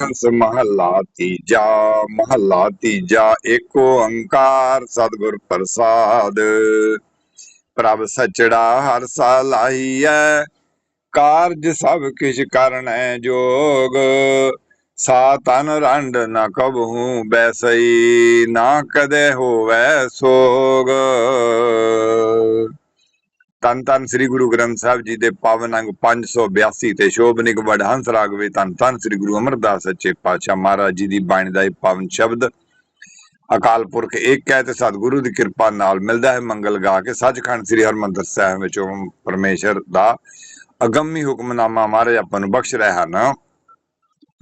ਹੰਸ ਮਹੱਲਾ ਤੀਜਾ ਮਹੱਲਾ ਤੀਜਾ, ਏਕ ਓੰਕਾਰ ਸਤਿਗੁਰ ਪ੍ਰਸਾਦ। ਪ੍ਰਭ ਸਚੜਾ ਹਰ ਸਾ ਕਾਰਜ ਸਭ ਕਿਛ ਕਰਨੈ ਜੋਗ। ਸਾ ਤਨ ਰੰਡ ਨ ਕਬਹੂ ਬੈਸਈ, ਨਾ ਕਦੇ ਹੋਵੈ ਸੋਗ। ਤਨ ਤਨ ਸ੍ਰੀ ਗੁਰੂ ਗ੍ਰੰਥ ਸਾਹਿਬ ਜੀ ਦੇ ਪਾਵਨ ਅੰਗ 582 ਤੇ ਸ਼ੋਭਨਿਕ ਵਡਹੰਸ ਰਾਗ ਤਨ ਤਨ ਸ੍ਰੀ ਗੁਰੂ ਅਮਰਦਾਸ ਸੱਚੇ ਪਾਤਸ਼ਾਹ ਮਹਾਰਾਜ ਜੀ ਦੀ ਬਾਣੀ ਦਾ ਇਹ ਪਾਵਨ ਸ਼ਬਦ ਅਕਾਲ ਪੁਰਖ ਇੱਕ ਹੈ ਤੇ ਸਤਿਗੁਰੂ ਦੀ ਕਿਰਪਾ ਨਾਲ ਮਿਲਦਾ ਹੈ, ਮੰਗਲ ਗਾ ਕੇ ਸੱਚਖੰਡ ਸ੍ਰੀ ਹਰਮੰਦਰ ਸਾਹਿਬ ਵਿੱਚੋਂ ਪਰਮੇਸ਼ਰ ਦਾ ਅਗੰਮੀ ਹੁਕਮਨਾਮਾ ਮਹਾਰਾਜ ਆਪਾਂ ਨੂੰ ਬਖਸ਼ ਰਹੇ ਹਨ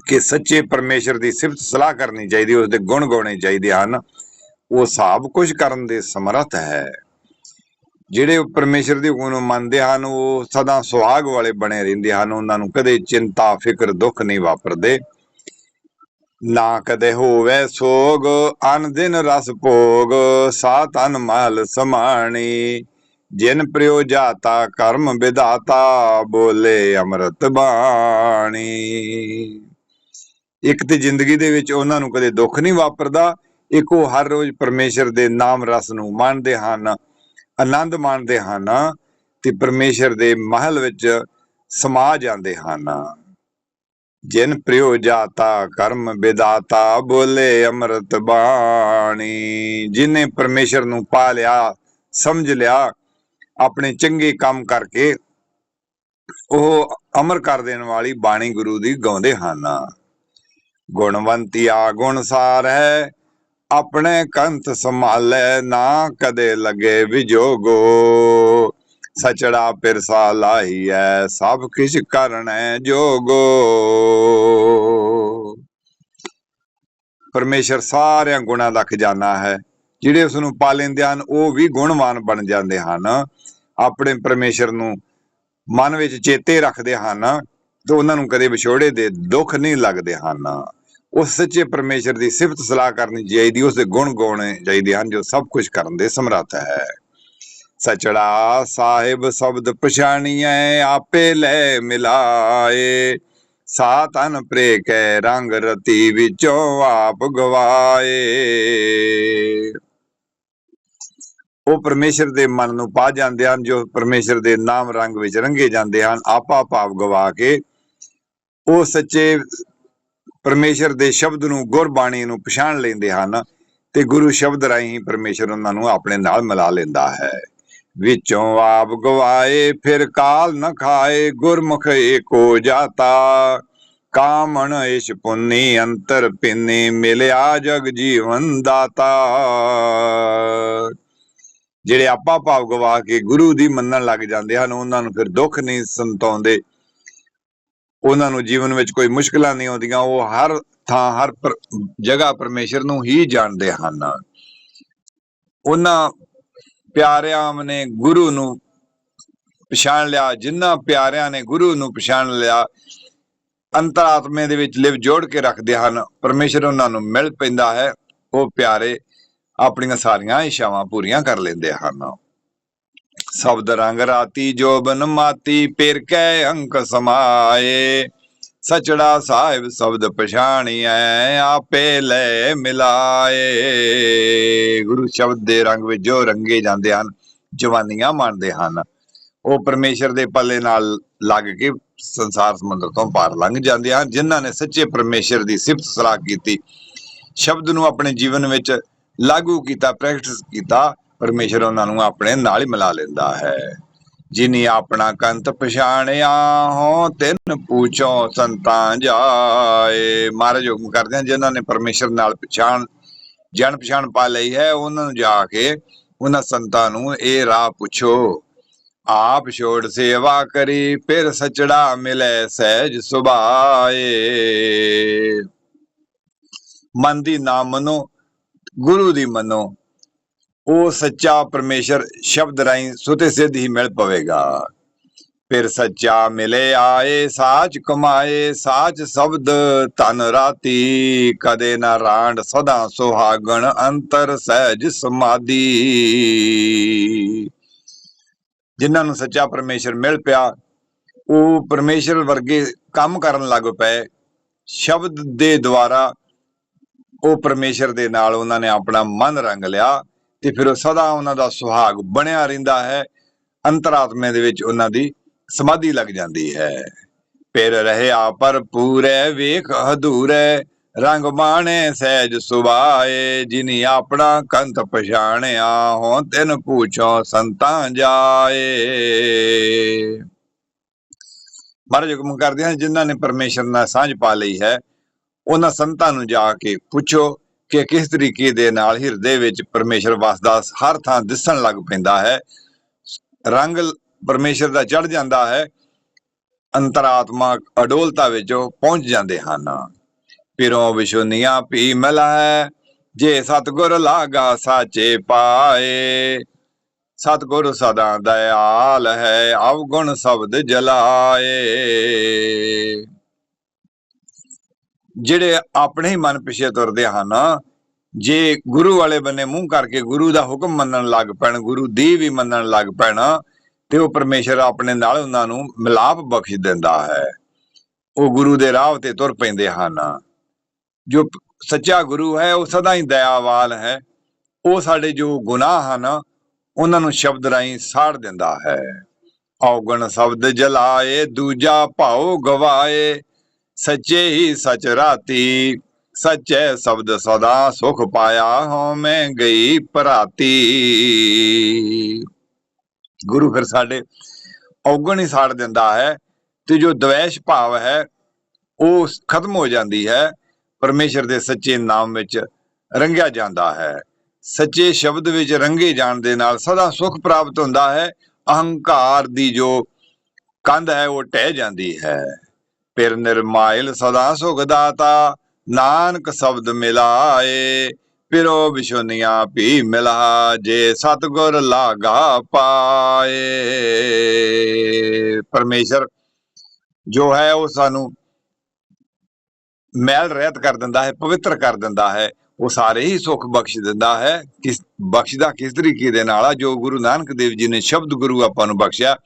ਕਿ ਸੱਚੇ ਪਰਮੇਸ਼ਰ ਦੀ ਸਿਫਤ ਸਲਾਹ ਕਰਨੀ ਚਾਹੀਦੀ ਉਸ ਦੇ ਗੁਣ ਗਾਉਣੇ ਚਾਹੀਦੇ ਹਨ। ਉਹ ਸਭ ਕੁਝ ਕਰਨ ਦੇ ਸਮਰੱਥ ਹੈ। ਜਿਹੜੇ ਉਹ ਪਰਮੇਸ਼ਰ ਦੀ ਹੁਕਮ ਨੂੰ ਮੰਨਦੇ ਹਨ, ਉਹ ਸਦਾ ਸੁਹਾਗ ਵਾਲੇ ਬਣੇ ਰਹਿੰਦੇ ਹਨ। ਉਹਨਾਂ ਨੂੰ ਕਦੇ ਚਿੰਤਾ, ਫਿਕਰ, ਦੁੱਖ ਨਹੀਂ ਵਾਪਰਦੇ। ਨਾ ਕਦੇ ਹੋਵੇ ਸੋਗ, ਅਨ ਦਿਨ ਰਸ ਭੋਗ ਸਾ ਤਨ ਮਹਲ ਸਮਾਣੀ। ਜਿਨ ਪ੍ਰਿਓ ਜਾਤਾ, ਕਰਮ ਵਿਦਾਤਾ ਬੋਲੇ ਅੰਮ੍ਰਿਤ ਬਾਣੀ। ਇੱਕ ਤੇ ਜ਼ਿੰਦਗੀ ਦੇ ਵਿੱਚ ਉਹਨਾਂ ਨੂੰ ਕਦੇ ਦੁੱਖ ਨਹੀਂ ਵਾਪਰਦਾ, ਇੱਕ ਉਹ ਹਰ ਰੋਜ਼ ਪਰਮੇਸ਼ਰ ਦੇ ਨਾਮ ਰਸ ਨੂੰ ਮੰਨਦੇ ਹਨ। ਆਨੰਦ ਮਾਣਦੇ ਹਨ ਤੇ ਪਰਮੇਸ਼ਰ ਦੇ ਮਹਿਲ ਵਿੱਚ ਸਮਾ ਜਾਂਦੇ ਹਨ। ਜਿਨ ਪ੍ਰਿਓ ਜਾਤਾ ਕਰਮ ਵਿਦਾਤਾ ਬੋਲੇ ਅੰਮ੍ਰਿਤ ਬਾਣੀ। ਜਿਨੇ ਪਰਮੇਸ਼ਰ ਨੂੰ ਪਾ ਲਿਆ, ਸਮਝ ਲਿਆ, ਆਪਣੇ ਚੰਗੇ ਕੰਮ ਕਰਕੇ ਉਹ ਅਮਰ ਕਰ ਦੇਣ ਵਾਲੀ ਬਾਣੀ ਗੁਰੂ ਦੀ ਗਾਉਂਦੇ ਹਨ। ਗੁਣਵੰਤਿਆ ਗੁਣ ਸਾਰ ਹੈ ਆਪਣੇ ਕੰਤ ਸੰਭਾਲੇ ਨਾ ਕਦੇ ਲਗੇ ਵਿਜੋਗੋ। ਸਚੜਾ ਪਿਰਸਾ ਲਾਹੀਐ, ਸਭ ਕਿਛ ਕਰਨੈ ਜੋਗੋ। ਪਰਮੇਸ਼ਰ ਸਾਰਿਆਂ ਗੁਣਾਂ ਦਾ ਖਜ਼ਾਨਾ ਹੈ। ਜਿਹੜੇ ਉਸ ਨੂੰ ਪਾ ਲੈਂਦੇ ਹਨ, ਉਹ ਵੀ ਗੁਣਵਾਨ ਬਣ ਜਾਂਦੇ ਹਨ। ਆਪਣੇ ਪਰਮੇਸ਼ਰ ਨੂੰ ਮਨ ਵਿੱਚ ਚੇਤੇ ਰੱਖਦੇ ਹਨ ਤੇ ਉਹਨਾਂ ਨੂੰ ਕਦੇ ਵਿਛੋੜੇ ਦੇ ਦੁੱਖ ਨਹੀਂ ਲੱਗਦੇ ਹਨ। ਉਸ ਸੱਚੇ ਪਰਮੇਸ਼ਰ ਦੀ ਸਿਫਤ ਸਲਾਹ ਕਰਨੀ ਚਾਹੀਦੀ, ਉਸ ਦੇ ਗੁਣ ਗਾਉਣੇ ਚਾਹੀਦੇ ਹਨ, ਜੋ ਸਭ ਕੁਝ ਕਰਨ ਦੇ ਸਮਰੱਥ ਹੈ। ਸਚੜਾ ਸਾਹਿਬ ਸ਼ਬਦ ਪਛਾਣੀਐ, ਆਪੇ ਲੈ ਮਿਲਾਏ। ਸਾ ਪ੍ਰੇ ਕੈ ਰੰਗ ਰਤੀ ਵਿੱਚੋਂ ਆਪ ਗਵਾਏ। ਉਹ ਪਰਮੇਸ਼ਰ ਦੇ ਮਨ ਨੂੰ ਪਾ ਜਾਂਦੇ ਹਨ, ਜੋ ਪਰਮੇਸ਼ਰ ਦੇ ਨਾਮ ਰੰਗ ਵਿੱਚ ਰੰਗੇ ਜਾਂਦੇ ਹਨ। ਆਪਾ ਭਾਵ ਗਵਾ ਕੇ ਉਹ ਸੱਚੇ ਪਰਮੇਸ਼ਰ ਦੇ ਸ਼ਬਦ ਨੂੰ, ਗੁਰਬਾਣੀ ਨੂੰ ਪਛਾਣ ਲੈਂਦੇ ਹਨ ਤੇ ਗੁਰੂ ਸ਼ਬਦ ਰਾਹੀਂ ਪਰਮੇਸ਼ਰ ਉਹਨਾਂ ਨੂੰ ਆਪਣੇ ਨਾਲ ਮਿਲਾ ਲੈਂਦਾ ਹੈ। ਵਿੱਚੋਂ ਆਪ ਗਵਾਏ, ਫਿਰ ਕਾਲ ਨ ਖਾਏ, ਗੁਰਮੁਖ ਏਕੋ ਜਾਤਾ। ਕਾਮਣ ਇਸ਼ ਪੁੰਨੀ, ਅੰਤਰ ਪਿੰਨੀ, ਮਿਲਿਆ ਜਗ ਜੀਵਨ ਦਾਤਾ। ਜਿਹੜੇ ਆਪਾ ਭਾਵ ਗਵਾ ਕੇ ਗੁਰੂ ਦੀ ਮੰਨਣ ਲੱਗ ਜਾਂਦੇ ਹਨ, ਉਹਨਾਂ ਨੂੰ ਫਿਰ ਦੁੱਖ ਨਹੀਂ ਸੰਤਾਉਂਦੇ। ਉਹਨਾਂ ਨੂੰ ਜੀਵਨ ਵਿੱਚ ਕੋਈ ਮੁਸ਼ਕਲਾਂ ਨਹੀਂ ਆਉਂਦੀਆਂ, ਉਹ ਹਰ ਥਾਂ, ਹਰ ਜਗ੍ਹਾ ਪਰਮੇਸ਼ਰ ਨੂੰ ਹੀ ਜਾਣਦੇ ਹਨ। ਉਹਨਾਂ ਪਿਆਰਿਆਂ ਨੇ ਗੁਰੂ ਨੂੰ ਪਛਾਣ ਲਿਆ ਜਿਨ੍ਹਾਂ ਪਿਆਰਿਆਂ ਨੇ ਗੁਰੂ ਨੂੰ ਪਛਾਣ ਲਿਆ, ਅੰਤਰਾਤਮੇ ਦੇ ਵਿੱਚ ਲਿਵ ਜੋੜ ਕੇ ਰੱਖਦੇ ਹਨ। ਪਰਮੇਸ਼ਰ ਉਹਨਾਂ ਨੂੰ ਮਿਲ ਪੈਂਦਾ ਹੈ, ਉਹ ਪਿਆਰੇ ਆਪਣੀਆਂ ਸਾਰੀਆਂ ਇਸ਼ਾਵਾਂ ਪੂਰੀਆਂ ਕਰ ਲੈਂਦੇ ਹਨ। ਸ਼ਬਦ ਰੰਗ ਰਾਤੀ ਜੋਬਨ ਮਾਤੀ, ਪਿਰ ਕੈ ਅੰਕ ਸਮਾਏ। ਸਚੜਾ ਸਾਹਿਬ ਸ਼ਬਦ ਪਛਾਣੀਐ, ਆਪੇ ਲੈ ਮਿਲਾਏ। ਗੁਰੂ ਸ਼ਬਦ ਦੇ ਰੰਗ ਵਿੱਚ ਜੋ ਰੰਗੇ ਜਾਂਦੇ ਹਨ, ਜਵਾਨੀਆਂ ਮੰਨਦੇ ਹਨ। ਉਹ ਪਰਮੇਸ਼ਰ ਦੇ ਪੱਲੇ ਨਾਲ ਲੱਗ ਕੇ ਸੰਸਾਰ ਸਮੁੰਦਰ ਤੋਂ ਪਾਰ ਲੰਘ ਜਾਂਦੇ ਹਨ, ਜਿਨ੍ਹਾਂ ਨੇ ਸੱਚੇ ਪਰਮੇਸ਼ਰ ਦੀ ਸਿਫਤ ਸਲਾਹ ਕੀਤੀ। ਸ਼ਬਦ ਨੂੰ ਆਪਣੇ ਜੀਵਨ ਵਿੱਚ ਲਾਗੂ ਕੀਤਾ ਪ੍ਰੈਕਟਿਸ ਕੀਤਾ। ਪਰਮੇਸ਼ਰ ਉਹਨਾਂ ਨੂੰ ਆਪਣੇ ਨਾਲ ਹੀ ਮਿਲਾ ਲੈਂਦਾ ਹੈ। ਜਿਨੀ ਆਪਣਾ ਕੰਤ ਪਛਾਣਿਆ ਹੋ, ਤਿੰਨ ਪੂਛੋ ਸੰਤਾਂ ਜਾਏ। ਮਹਾਰਾਜ ਹੁਕਮ ਕਰਦੇ ਹਨ, ਜਿਨ੍ਹਾਂ ਨੇ ਪਰਮੇਸ਼ਰ ਨਾਲ ਪਛਾਣ, ਜਾਣ ਪਛਾਣ ਪਾ ਲਈ ਹੈ, ਉਹਨਾਂ ਨੂੰ ਜਾ ਕੇ ਉਹਨਾਂ ਸੰਤਾਂ ਨੂੰ ਇਹ ਰਾਹ ਪੁੱਛੋ। ਆਪ ਛੋੜ ਸੇਵਾ ਕਰੀ, ਫਿਰ ਸਚੜਾ ਮਿਲੇ ਸਹਿਜ ਸੁਭਾਏ। ਮਨ ਦੀ ਨਾ ਮਨੋ, ਗੁਰੂ ਦੀ ਮਨੋ। ਉਹ ਸੱਚਾ ਪਰਮੇਸ਼ਰ ਸ਼ਬਦ ਰਾਹੀਂ ਸੁਤੇ ਸਿੱਧ ਹੀ ਮਿਲ ਪਵੇਗਾ। ਫਿਰ ਸੱਚਾ ਮਿਲੇ ਆਏ, ਸਾਚ ਕਮਾਏ, ਸਾਚ ਸ਼ਬਦ ਤਨ ਰਾਤੀ। ਕਦੇ ਨਾ ਰਾਂਡ ਸਦਾ ਸੁਹਾਗਣ, ਅੰਤਰ ਸਹਿਜ ਸਮਾਧੀ। ਜਿਨ੍ਹਾਂ ਨੂੰ ਸੱਚਾ ਪਰਮੇਸ਼ਰ ਮਿਲ ਪਿਆ, ਉਹ ਪਰਮੇਸ਼ਰ ਵਰਗੇ ਕੰਮ ਕਰਨ ਲੱਗ ਪਏ। ਸ਼ਬਦ ਦੇ ਦੁਆਰਾ ਉਹ ਪਰਮੇਸ਼ਰ ਦੇ ਨਾਲ ਉਹਨਾਂ ਨੇ ਆਪਣਾ ਮਨ ਰੰਗ ਲਿਆ। ਤੇ ਫਿਰ ਉਹ ਸਦਾ ਉਹਨਾਂ ਦਾ ਸੁਹਾਗ ਬਣਿਆ ਰਹਿੰਦਾ ਹੈ। ਅੰਤਰਾਤਮੇ ਦੇ ਵਿੱਚ ਉਹਨਾਂ ਦੀ ਸਮਾਧੀ ਲੱਗ ਜਾਂਦੀ ਹੈ। ਫਿਰ ਰਹਿਆ ਪਰ ਪੂਰੇ, ਵੇਖ ਹਦੂਰੇ ਰੰਗ ਮਾਣੇ ਸਹਿਜ ਸੁਭਾਏ, ਜਿਨੀ ਆਪਣਾ ਕੰਤ ਪਛਾਣਿਆ, ਹੋ ਤਿਨ ਪੂਛੋ ਸੰਤਾਂ ਜਾਏ। ਮਹਾਰਾਜ ਹੁਕਮ ਕਰਦੇ ਹਨ, ਜਿਨ੍ਹਾਂ ਨੇ ਪਰਮੇਸ਼ਰ ਨਾਲ ਸਾਂਝ ਪਾ ਲਈ ਹੈ, ਉਹਨਾਂ ਸੰਤਾਂ ਨੂੰ ਜਾ ਕੇ ਪੁੱਛੋ ਕਿ ਕਿਸ ਤਰੀਕੇ ਦੇ ਨਾਲ ਹਿਰਦੇ ਵਿੱਚ ਪਰਮੇਸ਼ਰ ਵਸਦਾ ਹਰ ਥਾਂ ਦਿਸਣ ਲੱਗ ਪੈਂਦਾ ਹੈ। ਰੰਗ ਪਰਮੇਸ਼ਰ ਦਾ ਚੜ ਜਾਂਦਾ ਹੈ। ਅੰਤਰਾਤਮਾ ਅਡੋਲਤਾ ਵਿੱਚ ਉਹ ਪਹੁੰਚ ਜਾਂਦੇ ਹਨ। ਪਿਰੋਂ ਵਿਸ਼ੁਨੀਆਂ ਪੀ ਮਿਲਾ ਹੈ। ਜੇ ਸਤਗੁਰ ਲਾਗਾ ਸਾਚੇ ਪਾਏ। ਸਤਗੁਰ ਸਦਾ ਦਇਆਲ ਹੈ। ਅਵਗੁਣ ਸ਼ਬਦ ਜਲਾਏ। ਜਿਹੜੇ ਆਪਣੇ ਹੀ ਮਨ ਪਿਛੇ ਤੁਰਦੇ ਹਨ, ਜੇ ਗੁਰੂ ਵਾਲੇ ਬੰਨੇ ਮੂੰਹ ਕਰਕੇ ਗੁਰੂ ਦਾ ਹੁਕਮ ਮੰਨਣ ਲੱਗ ਪੈਣ, ਗੁਰੂ ਦੀ ਵੀ ਮੰਨਣ ਲੱਗ ਪੈਣ, ਤੇ ਉਹ ਪਰਮੇਸ਼ਰ ਆਪਣੇ ਨਾਲ ਉਹਨਾਂ ਨੂੰ ਮਿਲਾਪ ਬਖਸ਼ ਦਿੰਦਾ ਹੈ। ਉਹ ਗੁਰੂ ਦੇ ਰਾਹ ਤੇ ਤੁਰ ਪੈਂਦੇ ਹਨ। ਜੋ ਸੱਚਾ ਗੁਰੂ ਹੈ, ਉਹ ਸਦਾ ਹੀ ਦਇਆਵਾਨ ਹੈ। ਉਹ ਸਾਡੇ ਜੋ ਗੁਨਾਹ ਹਨ, ਉਹਨਾਂ ਨੂੰ ਸ਼ਬਦ ਰਾਹੀਂ ਸਾੜ ਦਿੰਦਾ ਹੈ। ਔਗਣ ਸ਼ਬਦ ਜਲਾਏ, ਦੂਜਾ ਭਾਉ ਗਵਾਏ ਸੱਚੇ ਹੀ ਸਚ ਰਾਤੀ, ਸੱਚੇ ਸ਼ਬਦ ਸਦਾ ਸੁਖ ਪਾਇਆ ਹੋ ਮੈਂ ਗਈ ਭਰਾਤੀ। ਗੁਰੂ ਫਿਰ ਸਾਡੇ ਔਗਣ ਹੀ ਸਾੜ ਦਿੰਦਾ ਹੈ ਤੇ ਜੋ ਦਵੇਸ਼ ਭਾਵ ਹੈ, ਉਹ ਖਤਮ ਹੋ ਜਾਂਦੀ ਹੈ। ਪਰਮੇਸ਼ਰ ਦੇ ਸੱਚੇ ਨਾਮ ਵਿੱਚ ਰੰਗਿਆ ਜਾਂਦਾ ਹੈ। ਸੱਚੇ ਸ਼ਬਦ ਵਿੱਚ ਰੰਗੇ ਜਾਣ ਦੇ ਨਾਲ ਸਦਾ ਸੁਖ ਪ੍ਰਾਪਤ ਹੁੰਦਾ ਹੈ। ਅਹੰਕਾਰ ਦੀ ਜੋ ਕੰਧ ਹੈ, ਉਹ ਟਹਿ ਜਾਂਦੀ ਹੈ। ਫਿਰ ਨਿਰਮਾਇਲ ਸਦਾ ਸੁਖ ਦਾਤਾ, ਨਾਨਕ ਸ਼ਬਦ ਮਿਲਾਏ ਪਿਰੋ ਵਿਸ਼ੁਨੀਆਂ ਭੀ ਮਿਲਾ ਜੇ ਸਤਗੁਰ ਲਾਗਾ ਪਾਏ। ਪਰਮੇਸ਼ਰ ਜੋ ਹੈ ਉਹ ਸਾਨੂੰ ਮੈਲ ਰਹਿਤ ਕਰ ਦਿੰਦਾ ਹੈ, ਪਵਿੱਤਰ ਕਰ ਦਿੰਦਾ ਹੈ, ਉਹ ਸਾਰੇ ਹੀ ਸੁੱਖ ਬਖਸ਼ ਦਿੰਦਾ ਹੈ। ਕਿਸ ਬਖਸ਼ਦਾ ਕਿਸ ਤਰੀਕੇ ਦੇ ਨਾਲ ਆ, ਜੋ ਗੁਰੂ ਨਾਨਕ ਦੇਵ ਜੀ ਨੇ ਸ਼ਬਦ ਗੁਰੂ ਆਪਾਂ ਨੂੰ ਬਖਸ਼ਿਆ,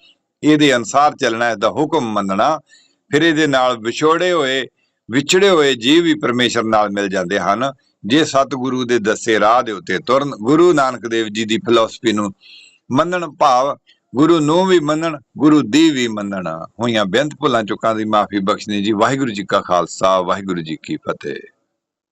ਇਹਦੇ ਅਨਸਾਰ ਚੱਲਣਾ ਇਹਦਾ ਹੁਕਮ ਮੰਨਣਾ। ਫਿਰ ਇਹਦੇ ਨਾਲ ਵਿਛੋੜੇ ਹੋਏ, ਵਿਛੜੇ ਹੋਏ ਜੀਵ ਵੀ ਪਰਮੇਸ਼ਰ ਨਾਲ ਮਿਲ ਜਾਂਦੇ ਹਨ। ਜੇ ਸਤਿਗੁਰੂ ਦੇ ਦੱਸੇ ਰਾਹ ਦੇ ਉੱਤੇ ਤੁਰਨ, ਗੁਰੂ ਨਾਨਕ ਦੇਵ ਜੀ ਦੀ ਫਿਲਾਸਫੀ ਨੂੰ ਮੰਨਣ ਭਾਵ ਗੁਰੂ ਨੂੰ ਵੀ ਮੰਨਣ, ਗੁਰੂ ਦੀ ਵੀ ਮੰਨਣ। ਹੋਈਆਂ ਬੇਅੰਤ ਭੁੱਲਾਂ ਚੁੱਕਾਂ ਦੀ ਮਾਫੀ ਬਖਸ਼ਣੀ ਜੀ। ਵਾਹਿਗੁਰੂ ਜੀ ਕਾ ਖਾਲਸਾ, ਵਾਹਿਗੁਰੂ ਜੀ ਕੀ ਫਤਿਹ।